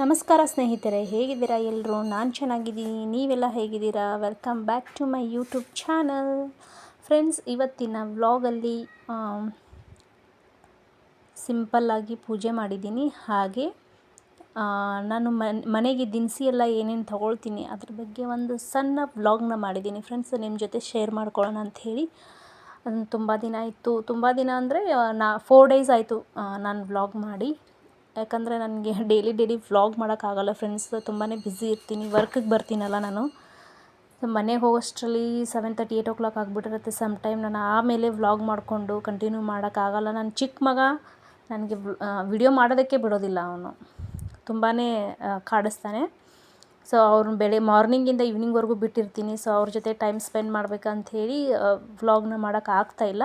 ನಮಸ್ಕಾರ ಸ್ನೇಹಿತರೆ, ಹೇಗಿದ್ದೀರಾ ಎಲ್ಲರೂ ನಾನು ಚೆನ್ನಾಗಿದ್ದೀನಿ, ನೀವೆಲ್ಲ ಹೇಗಿದ್ದೀರಾ? Welcome back to my YouTube channel friends ಇವತ್ತಿನ ವ್ಲಾಗಲ್ಲಿ ಸಿಂಪಲ್ಲಾಗಿ ಪೂಜೆ ಮಾಡಿದ್ದೀನಿ. ಹಾಗೆ ನಾನು ಮನ್, ಮನೆಗೆ ದಿನಸಿ ಎಲ್ಲ ಏನೇನು ತೊಗೊಳ್ತೀನಿ, ಅದ್ರ ಬಗ್ಗೆ ಒಂದು ಸಣ್ಣ ವ್ಲಾಗ್ನ ಮಾಡಿದ್ದೀನಿ. ಫ್ರೆಂಡ್ಸ್ ನಿಮ್ಮ ಜೊತೆ ಶೇರ್ ಮಾಡ್ಕೊಳ್ಳೋಣ ಅಂಥೇಳಿ ಅದನ್ನು ತುಂಬ ದಿನ ಆಯಿತು. ತುಂಬ ದಿನ ಅಂದರೆ ನಾ ಫೋರ್ ಡೇಸ್ ಆಯಿತು ನಾನು ವ್ಲಾಗ್ ಮಾಡಿ. ಯಾಕಂದರೆ ನನಗೆ ಡೈಲಿ ಡೈಲಿ ವ್ಲಾಗ್ ಮಾಡೋಕ್ಕಾಗಲ್ಲ ಫ್ರೆಂಡ್ಸ್ ತುಂಬಾ ಬ್ಯುಸಿ ಇರ್ತೀನಿ ವರ್ಕಿಗೆ ಬರ್ತೀನಲ್ಲ ನಾನು. ಮನೆಗೆ ಹೋಗೋಷ್ಟರಲ್ಲಿ seven thirty eight o'clock ಆಗಿಬಿಟ್ಟಿರುತ್ತೆ ಸಮ್ ಟೈಮ್ ನಾನು ಆಮೇಲೆ ವ್ಲಾಗ್ ಮಾಡಿಕೊಂಡು ಕಂಟಿನ್ಯೂ ಮಾಡೋಕ್ಕಾಗಲ್ಲ. ನನ್ನ ಚಿಕ್ಕ ಮಗ ನನಗೆ ವಿಡಿಯೋ ಮಾಡೋದಕ್ಕೆ ಬಿಡೋದಿಲ್ಲ ಅವನು. ತುಂಬಾ ಕಾಡಿಸ್ತಾನೆ. ಸೊ ಅವ್ರನ್ನ ಬೆಳೆ ಮಾರ್ನಿಂಗಿಂದ ಈವ್ನಿಂಗ್ವರೆಗೂ ಬಿಟ್ಟಿರ್ತೀನಿ. ಸೊ ಅವ್ರ ಜೊತೆ ಟೈಮ್ ಸ್ಪೆಂಡ್ ಮಾಡ್ಬೇಕಂಥೇಳಿ ವ್ಲಾಗ್ನ ಮಾಡೋಕ್ಕೆ ಆಗ್ತಾಯಿಲ್ಲ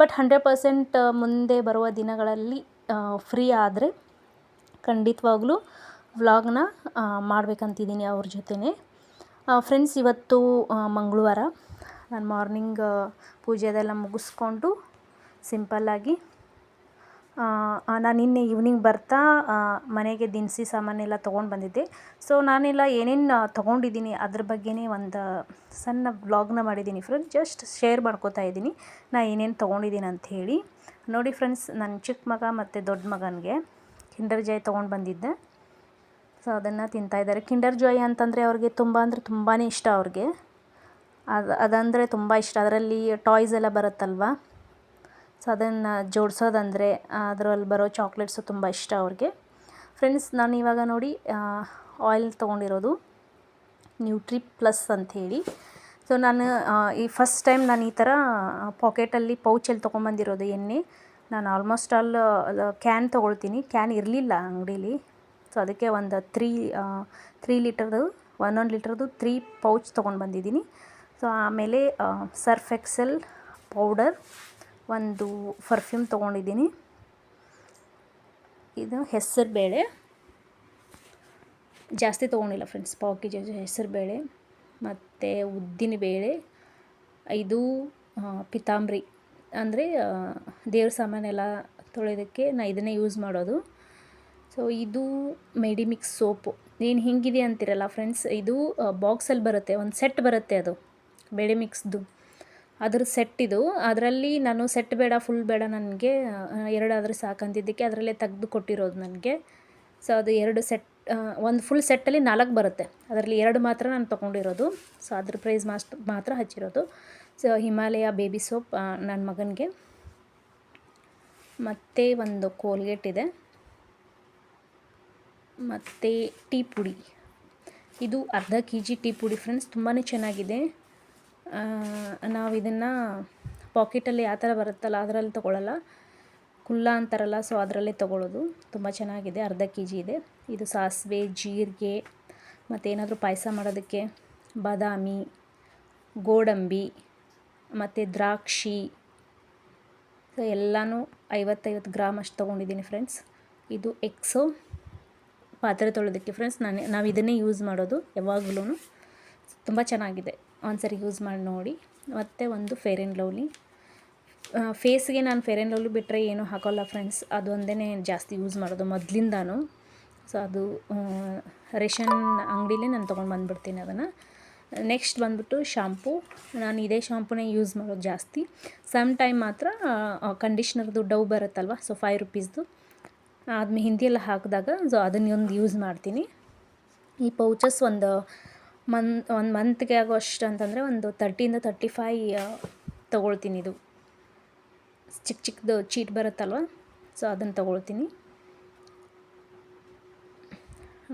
ಬಟ್ ಹಂಡ್ರೆಡ್ ಪರ್ಸೆಂಟ್ ಮುಂದೆ ಬರುವ ದಿನಗಳಲ್ಲಿ ಫ್ರೀ ಆದರೆ ಖಂಡಿತವಾಗ್ಲೂ ವ್ಲಾಗ್ನ ಮಾಡಬೇಕಂತಿದ್ದೀನಿ ಅವ್ರ ಜೊತೆನೇ. ಫ್ರೆಂಡ್ಸ್ ಇವತ್ತು ಮಂಗಳವಾರ. ನಾನು ಮಾರ್ನಿಂಗ್ ಪೂಜೆ ಅದೆಲ್ಲ ಮುಗಿಸ್ಕೊಂಡು ಸಿಂಪಲ್ಲಾಗಿ ನಾನು ನಿನ್ನೆ ಈವ್ನಿಂಗ್ ಬರ್ತಾ ಮನೆಗೆ ದಿನಸಿ ಸಾಮಾನೆಲ್ಲ ತೊಗೊಂಡು ಬಂದಿದ್ದೆ. ಸೊ ನಾನೆಲ್ಲ ಏನೇನು ತೊಗೊಂಡಿದ್ದೀನಿ ಅದ್ರ ಬಗ್ಗೆನೇ ಒಂದು ಸಣ್ಣ ವ್ಲಾಗ್ನ ಮಾಡಿದ್ದೀನಿ ಫ್ರೆಂಡ್ಸ್ ಜಸ್ಟ್ ಶೇರ್ ಮಾಡ್ಕೋತಾ ಇದ್ದೀನಿ. ನಾನು ಏನೇನು ತೊಗೊಂಡಿದ್ದೀನಿ ಹೇಳಿ. ನೋಡಿ ಫ್ರೆಂಡ್ಸ್ ನನ್ನ ಚಿಕ್ಕ ಮಗ ಮತ್ತು ದೊಡ್ಡ ಮಗನಿಗೆ. ಕಿಂಡರ್ ಜಾಯ್ ತೊಗೊಂಡು ಬಂದಿದ್ದೆ. ಸೊ ಅದನ್ನು ತಿಂತಾಯಿದ್ದಾರೆ ಕಿಂಡರ್ ಜಾಯ್ ಅಂತಂದರೆ ಅವ್ರಿಗೆ ತುಂಬ ಅಂದರೆ ತುಂಬಾ ಇಷ್ಟ ಅವ್ರಿಗೆ. ಅದು, ಅದಂದರೆ ತುಂಬ ಇಷ್ಟ. ಅದರಲ್ಲಿ ಟಾಯ್ಸ್ ಎಲ್ಲ ಬರುತ್ತಲ್ವ? ಸೊ ಅದನ್ನು ಜೋಡಿಸೋದಂದರೆ ಅದರಲ್ಲಿ ಬರೋ ಚಾಕ್ಲೇಟ್ಸು ತುಂಬ ಇಷ್ಟ ಅವ್ರಿಗೆ. ಫ್ರೆಂಡ್ಸ್ ನಾನು ಇವಾಗ ನೋಡಿ ಆಯಿಲ್ ತೊಗೊಂಡಿರೋದು ನ್ಯೂಟ್ರಿ ಪ್ಲಸ್ ಅಂಥೇಳಿ ಸೊ ನಾನು ಈ ಫಸ್ಟ್ ಟೈಮ್ ನಾನು ಈ ಥರ ಪಾಕೆಟಲ್ಲಿ ಪೌಚಲ್ಲಿ ತೊಗೊಂಬಂದಿರೋದು ಎಣ್ಣೆ. ನಾನು ಆಲ್ಮೋಸ್ಟ್ ಆಲ್ ಕ್ಯಾನ್ ತೊಗೊಳ್ತೀನಿ. ಕ್ಯಾನ್ ಇರಲಿಲ್ಲ ಅಂಗಡೀಲಿ. ಸೊ ಅದಕ್ಕೆ ಒಂದು ತ್ರೀ ತ್ರೀ ಲೀಟರ್ದು ಒನ್ ಲೀಟರ್ದು ತ್ರೀ ಪೌಚ್ ತೊಗೊಂಡು ಬಂದಿದ್ದೀನಿ. ಸೊ ಆಮೇಲೆ ಸರ್ಫ್ ಎಕ್ಸೆಲ್ ಪೌಡರ್ ಒಂದು ಪರ್ಫ್ಯೂಮ್ ತೊಗೊಂಡಿದ್ದೀನಿ. ಇದು ಹೆಸರು ಬೇಳೆ. ಜಾಸ್ತಿ ತೊಗೊಂಡಿಲ್ಲ ಫ್ರೆಂಡ್ಸ್ ಪಾವ್ ಕೆ ಜಿ, ಹೆಸರು ಬೇಳೆ. ಮತ್ತು ಉದ್ದಿನ ಬೇಳೆ. ಇದು ಪಿತಾಂಬ್ರಿ. ಅಂದರೆ ದೇವ್ರ ಸಾಮಾನೆಲ್ಲ ತೊಳೆಯೋದಕ್ಕೆ ನಾ ಇದನ್ನೇ ಯೂಸ್ ಮಾಡೋದು. ಸೊ ಇದು ಮೆಡಿಮಿಕ್ಸ್ ಸೋಪು ಏನು ಹಿಂಗಿದೆ ಅಂತೀರಲ್ಲ ಫ್ರೆಂಡ್ಸ್ ಇದು ಬಾಕ್ಸಲ್ಲಿ ಬರುತ್ತೆ, ಒಂದು ಸೆಟ್ ಬರುತ್ತೆ ಅದು ಮೆಡಿಮಿಕ್ಸ್ದು ಮಿಕ್ಸ್ದು ಅದ್ರ ಸೆಟ್ ಇದು. ಅದರಲ್ಲಿ ನಾನು ಸೆಟ್ ಬೇಡ ಫುಲ್ ಬೇಡ ನನಗೆ ಎರಡಾದರೆ ಸಾಕಂತಿದ್ದಕ್ಕೆ ಅದರಲ್ಲೇ ತೆಗೆದು ಕೊಟ್ಟಿರೋದು ನನಗೆ. ಸೊ ಅದು ಎರಡು ಸೆಟ್ ಒಂದು ಫುಲ್ ಸೆಟ್ಟಲ್ಲಿ ನಾಲ್ಕು ಬರುತ್ತೆ. ಅದರಲ್ಲಿ ಎರಡು ಮಾತ್ರ ನಾನು ತೊಗೊಂಡಿರೋದು. ಸೊ ಅದ್ರ ಪ್ರೈಸ್ ಮಾಸ್ಟ್ ಮಾತ್ರ ಹಚ್ಚಿರೋದು. ಸೊ ಹಿಮಾಲಯ ಬೇಬಿ ಸೋಪ್ ನನ್ನ ಮಗನಿಗೆ. ಮತ್ತು ಒಂದು ಕೋಲ್ಗೇಟ್ ಇದೆ. ಮತ್ತು ಟೀ ಪುಡಿ. ಇದು ಅರ್ಧ ಕೆ ಜಿ ಟೀ ಪುಡಿ ಫ್ರೆಂಡ್ಸ್ ತುಂಬಾ ಚೆನ್ನಾಗಿದೆ. ನಾವು ಇದನ್ನು ಪಾಕೆಟಲ್ಲಿ ಯಾವ ಥರ ಬರುತ್ತಲ್ಲ ಅದರಲ್ಲಿ ತೊಗೊಳ್ಳಲ್ಲ ಕುಲ್ಲ ಅಂತಾರಲ್ಲ ಸೊ ಅದರಲ್ಲೇ ತೊಗೊಳ್ಳೋದು ತುಂಬ ಚೆನ್ನಾಗಿದೆ, ಅರ್ಧ ಕೆ ಜಿ ಇದೆ. ಇದು ಸಾಸಿವೆ, ಜೀರಿಗೆ ಮತ್ತು ಏನಾದರೂ ಪಾಯಸ ಮಾಡೋದಕ್ಕೆ ಬಾದಾಮಿ, ಗೋಡಂಬಿ ಮತ್ತು ದ್ರಾಕ್ಷಿ, ಸೊ ಎಲ್ಲನೂ ಐವತ್ತೈವತ್ತು ಗ್ರಾಮ್ ಅಷ್ಟು ತೊಗೊಂಡಿದ್ದೀನಿ ಫ್ರೆಂಡ್ಸ್ ಇದು ಎಕ್ಸೋ ಪಾತ್ರೆ ತೊಳೆಯೋದಕ್ಕೆ ಫ್ರೆಂಡ್ಸ್ ನಾನು, ನಾವು ಇದನ್ನೇ ಯೂಸ್ ಮಾಡೋದು ಯಾವಾಗಲೂ ತುಂಬ ಚೆನ್ನಾಗಿದೆ. ಒಂದ್ಸರಿ ಯೂಸ್ ಮಾಡಿ ನೋಡಿ. ಮತ್ತು ಒಂದು ಫೇರ್ ಆ್ಯಂಡ್ ಲವ್ಲಿ ಫೇಸ್ಗೆ ನಾನು ಫೇರ್ ಆ್ಯಂಡ್ ಲವ್ಲಿ ಬಿಟ್ಟರೆ ಏನೂ ಹಾಕೋಲ್ಲ ಫ್ರೆಂಡ್ಸ್ ಅದು ಒಂದೇ ಜಾಸ್ತಿ ಯೂಸ್ ಮಾಡೋದು ಮೊದಲಿಂದಾನು. ಸೊ ಅದು ರೇಷನ್ ಅಂಗಡಿಲೇ ನಾನು ತೊಗೊಂಡು ಬಂದುಬಿಡ್ತೀನಿ ಅದನ್ನು. ನೆಕ್ಸ್ಟ್ ಬಂದ್ಬಿಟ್ಟು ಶಾಂಪೂ ನಾನು ಇದೇ ಶಾಂಪೂನೇ ಯೂಸ್ ಮಾಡೋದು ಜಾಸ್ತಿ. ಸಮ್ ಟೈಮ್ ಮಾತ್ರ ಕಂಡೀಷ್ನರ್ದು ಡವ್ ಬರುತ್ತಲ್ವ ಸೊ ಫೈವ್ ರುಪೀಸ್ದು ಅದು ಹಿಂದಿಯೆಲ್ಲ ಹಾಕಿದಾಗ ಸೊ ಅದನ್ನೊಂದು ಯೂಸ್ ಮಾಡ್ತೀನಿ. ಈ ಪೌಚಸ್ ಒಂದು ಮನ್ ಒಂದು ಮಂತ್ಗೆ ಆಗೋ ಅಷ್ಟು ಅಂತಂದರೆ ಒಂದು ತರ್ಟಿಯಿಂದ ತರ್ಟಿ ಫೈ ತೊಗೊಳ್ತೀನಿ ಇದು. ಚಿಕ್ಕ ಚಿಕ್ಕದು ಚೀಟ್ ಬರುತ್ತಲ್ವ ಸೊ ಅದನ್ನು ತೊಗೊಳ್ತೀನಿ.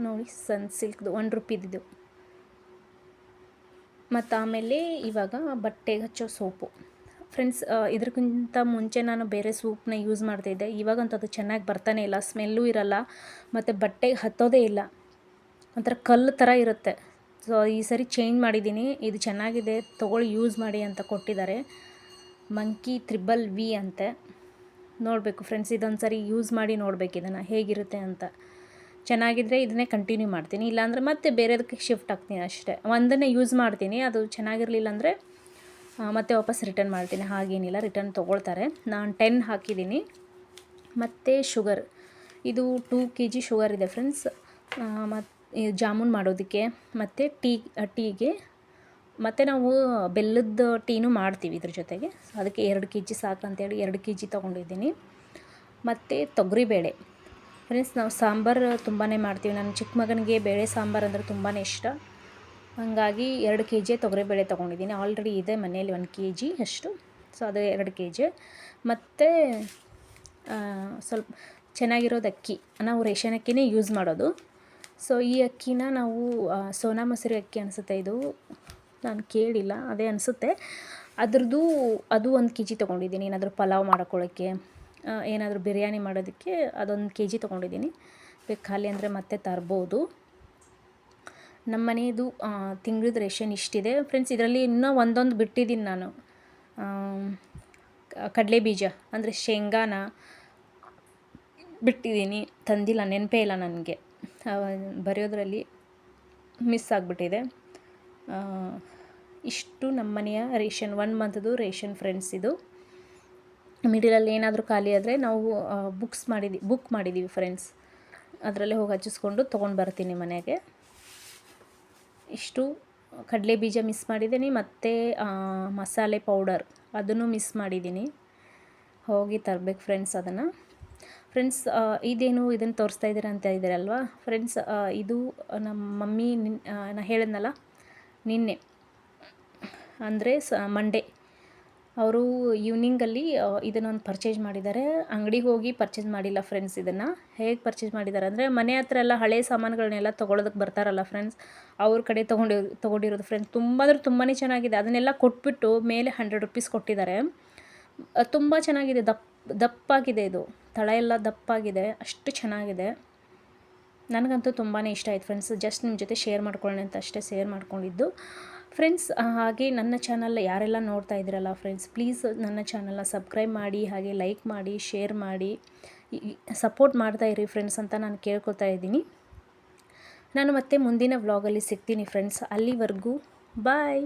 ನೋಡಿ ಸನ್ ಸಿಲ್ಕ್ದು ಒನ್ ರುಪಿದಿದು ಮತ್ತು ಆಮೇಲೆ ಇವಾಗ ಬಟ್ಟೆಗೆ ಹಚ್ಚೋ ಸೋಪು. ಫ್ರೆಂಡ್ಸ್ ಇದಕ್ಕಿಂತ ಮುಂಚೆ ನಾನು ಬೇರೆ ಸೋಪ್ನ ಯೂಸ್ ಮಾಡ್ತಿದ್ದೆ ಇವಾಗಂತೂ ಅದು ಚೆನ್ನಾಗಿ ಬರ್ತಾನೆ ಇಲ್ಲ ಸ್ಮೆಲ್ಲೂ ಇರಲ್ಲ, ಮತ್ತು ಬಟ್ಟೆಗೆ ಹತ್ತೋದೇ ಇಲ್ಲ. ಒಂಥರ ಕಲ್ಲು ಥರ ಇರುತ್ತೆ. ಸೊ ಈ ಸರಿ ಚೇಂಜ್ ಮಾಡಿದ್ದೀನಿ. ಇದು ಚೆನ್ನಾಗಿದೆ, ತೊಗೊಳ್ಳಿ ಯೂಸ್ ಮಾಡಿ ಅಂತ ಕೊಟ್ಟಿದ್ದಾರೆ. ಮಂಕಿ ತ್ರಿಬಲ್ ವಿ ಅಂತೆ. ನೋಡಬೇಕು ಫ್ರೆಂಡ್ಸ್ ಇದೊಂದು ಸರಿ ಯೂಸ್ ಮಾಡಿ ನೋಡಬೇಕು ಇದನ್ನು ಹೇಗಿರುತ್ತೆ ಅಂತ. ಚೆನ್ನಾಗಿದ್ದರೆ ಇದನ್ನೇ ಕಂಟಿನ್ಯೂ ಮಾಡ್ತೀನಿ. ಇಲ್ಲಾಂದರೆ ಮತ್ತೆ ಬೇರೆದಕ್ಕೆ ಶಿಫ್ಟ್ ಆಗ್ತೀನಿ ಅಷ್ಟೇ. ಒಂದನ್ನೇ ಯೂಸ್ ಮಾಡ್ತೀನಿ. ಅದು ಚೆನ್ನಾಗಿರಲಿಲ್ಲ ಅಂದರೆ ಮತ್ತೆ ವಾಪಸ್ ರಿಟರ್ನ್ ಮಾಡ್ತೀನಿ. ಹಾಗೇನಿಲ್ಲ. ರಿಟರ್ನ್ ತೊಗೊಳ್ತಾರೆ. ನಾನು ಟೆನ್ ಹಾಕಿದ್ದೀನಿ. ಮತ್ತು ಶುಗರ್ ಇದು ಟೂ ಕೆ ಜಿ ಶುಗರ್ ಇದೆ ಫ್ರೆಂಡ್ಸ್ ಮತ್ತು ಜಾಮೂನ್ ಮಾಡೋದಕ್ಕೆ. ಮತ್ತು ಟೀ ಟೀಗೆ. ಮತ್ತು ನಾವು ಬೆಲ್ಲದ ಟೀನೂ ಮಾಡ್ತೀವಿ ಇದ್ರ ಜೊತೆಗೆ. ಅದಕ್ಕೆ ಎರಡು ಕೆ ಜಿ ಸಾಕಂತೇಳಿ ಎರಡು ಕೆ ಜಿ ತೊಗೊಂಡಿದ್ದೀನಿ. ಮತ್ತು ತೊಗರಿಬೇಳೆ. ಫ್ರೆಂಡ್ಸ್ ನಾವು ಸಾಂಬಾರು ತುಂಬಾ ಮಾಡ್ತೀವಿ. ನನ್ನ ಚಿಕ್ಕ ಮಗನಿಗೆ ಬೇಳೆ ಸಾಂಬಾರು ಅಂದರೆ ತುಂಬಾ ಇಷ್ಟ. ಹಾಗಾಗಿ ಎರಡು ಕೆ ಜಿ ತೊಗರಿಬೇಳೆ ತೊಗೊಂಡಿದ್ದೀನಿ. ಆಲ್ರೆಡಿ ಇದೆ ಮನೆಯಲ್ಲಿ ಒಂದು ಕೆ ಜಿ ಅಷ್ಟು. ಸೊ ಅದು ಎರಡು ಕೆ ಜಿ ಮತ್ತು ಸ್ವಲ್ಪ ಚೆನ್ನಾಗಿರೋದು ಅಕ್ಕಿ. ನಾವು ರೇಷನ್ ಅಕ್ಕಿನೇ ಯೂಸ್ ಮಾಡೋದು. ಸೊ ಈ ಅಕ್ಕಿನ ನಾವು ಸೋನಾ ಮಸೂರಿ ಅಕ್ಕಿ ಅನಿಸುತ್ತೆ ಇದು. ನಾನು ಕೇಳಿಲ್ಲ, ಅದೇ ಅನಿಸುತ್ತೆ. ಅದ್ರದ್ದು ಅದು ಒಂದು ಕೆ ಜಿ ತೊಗೊಂಡಿದ್ದೀನಿ. ಏನಾದರೂ ಪಲಾವ್ ಮಾಡ್ಕೊಳ್ಳೋಕ್ಕೆ ಏನಾದರೂ ಬಿರಿಯಾನಿ ಮಾಡೋದಕ್ಕೆ ಅದೊಂದು ಕೆ ಜಿ ತೊಗೊಂಡಿದ್ದೀನಿ. ಬೇಕು ಖಾಲಿ ಅಂದರೆ ಮತ್ತೆ ತರ್ಬೋದು. ನಮ್ಮ ಮನೆಯದು ತಿಂಗಳದ ರೇಷನ್ ಇಷ್ಟಿದೆ. ಫ್ರೆಂಡ್ಸ್ ಇದರಲ್ಲಿ ಇನ್ನೂ ಒಂದೊಂದು ಬಿಟ್ಟಿದ್ದೀನಿ ನಾನು. ಕಡಲೆ ಬೀಜ, ಅಂದರೆ ಶೇಂಗಾನ ಬಿಟ್ಟಿದ್ದೀನಿ ತಂದಿಲ್ಲ, ನೆನಪೇ ಇಲ್ಲ ನನಗೆ. ಬರೆಯೋದ್ರಲ್ಲಿ ಮಿಸ್ ಆಗಿಬಿಟ್ಟಿದೆ. ಇಷ್ಟು ನಮ್ಮ ಮನೆಯ ರೇಷನ್, ಒನ್ ಮಂತ್ದು ರೇಷನ್ ಫ್ರೆಂಡ್ಸ್ ಇದು. ಮಿಡಿಲಲ್ಲಿ ಏನಾದರೂ ಖಾಲಿ ಆದರೆ ನಾವು ಬುಕ್ಸ್ ಮಾಡಿದ್ವಿ ಬುಕ್ ಮಾಡಿದ್ದೀವಿ ಫ್ರೆಂಡ್ಸ್ ಅದರಲ್ಲೇ ಹೋಗಿ ಹಚ್ಚಿಸ್ಕೊಂಡು ತೊಗೊಂಡು ಬರ್ತೀನಿ ಮನೆಗೆ. ಇಷ್ಟು, ಕಡಲೆ ಬೀಜ ಮಿಸ್ ಮಾಡಿದ್ದೀನಿ, ಮತ್ತು ಮಸಾಲೆ ಪೌಡರ್ ಅದನ್ನು ಮಿಸ್ ಮಾಡಿದ್ದೀನಿ. ಹೋಗಿ ತರಬೇಕು ಫ್ರೆಂಡ್ಸ್ ಅದನ್ನು. ಫ್ರೆಂಡ್ಸ್ ಇದೇನು ಇದನ್ನು ತೋರಿಸ್ತಾ ಇದ್ದೀರ ಅಂತ ಇದ್ದೀರಲ್ವಾ ಫ್ರೆಂಡ್ಸ್ ಇದು ನಮ್ಮ ಮಮ್ಮಿ ನಿನ್ ನಾ ಹೇಳಿದ್ನಲ್ಲ, ನಿನ್ನೆ. ಅಂದರೆ ಸ ಮಂಡೇ ಅವರು ಈವ್ನಿಂಗಲ್ಲಿ ಇದನ್ನೊಂದು ಪರ್ಚೇಸ್ ಮಾಡಿದ್ದಾರೆ. ಅಂಗಡಿಗೆ ಹೋಗಿ ಪರ್ಚೇಸ್ ಮಾಡಿಲ್ಲ ಫ್ರೆಂಡ್ಸ್ ಇದನ್ನು. ಹೇಗೆ ಪರ್ಚೇಸ್ ಮಾಡಿದ್ದಾರೆ ಅಂದರೆ, ಮನೆ ಹತ್ರ ಎಲ್ಲ ಹಳೆ ಸಾಮಾನುಗಳನ್ನೆಲ್ಲ ತೊಗೊಳೋದಕ್ಕೆ ಬರ್ತಾರಲ್ಲ ಫ್ರೆಂಡ್ಸ್. ಅವ್ರ ಕಡೆ ತೊಗೊಂಡಿ, ತೊಗೊಂಡಿರೋದು ಫ್ರೆಂಡ್ಸ್ ತುಂಬ, ಅಂದರೆ ತುಂಬಾ ಚೆನ್ನಾಗಿದೆ. ಅದನ್ನೆಲ್ಲ ಕೊಟ್ಬಿಟ್ಟು ಮೇಲೆ ಹಂಡ್ರೆಡ್ ರುಪೀಸ್ ಕೊಟ್ಟಿದ್ದಾರೆ. ತುಂಬ ಚೆನ್ನಾಗಿದೆ. ದಪ್ಪ ದಪ್ಪಾಗಿದೆ ಇದು. ತಳ ಎಲ್ಲ ದಪ್ಪಾಗಿದೆ. ಅಷ್ಟು ಚೆನ್ನಾಗಿದೆ. ನನಗಂತೂ ತುಂಬಾ ಇಷ್ಟ ಆಯ್ತು ಫ್ರೆಂಡ್ಸ್. ಜಸ್ಟ್ ನಿಮ್ಮ ಜೊತೆ ಶೇರ್ ಮಾಡ್ಕೊಳ್ಳೋಣ ಅಂತ ಅಷ್ಟೇ ಶೇರ್ ಮಾಡ್ಕೊಂಡಿದ್ದು. ಫ್ರೆಂಡ್ಸ್ ಹಾಗೆ ನನ್ನ ಚಾನಲ್ ಯಾರೆಲ್ಲ ನೋಡ್ತಾ ಇದ್ದೀರಲ್ಲ ಫ್ರೆಂಡ್ಸ್ ಪ್ಲೀಸ್ ನನ್ನ ಚಾನಲ್ನ ಸಬ್ಸ್ಕ್ರೈಬ್ ಮಾಡಿ, ಹಾಗೆ ಲೈಕ್ ಮಾಡಿ ಶೇರ್ ಮಾಡಿ ಸಪೋರ್ಟ್ ಮಾಡ್ತಾ ಇರಿ ಫ್ರೆಂಡ್ಸ್ ಅಂತ ನಾನು ಕೇಳ್ಕೊತಾ ಇದ್ದೀನಿ. ನಾನು ಮತ್ತೆ ಮುಂದಿನ ವ್ಲಾಗಲ್ಲಿ ಸಿಗ್ತೀನಿ ಫ್ರೆಂಡ್ಸ್ ಅಲ್ಲಿವರೆಗೂ ಬಾಯ್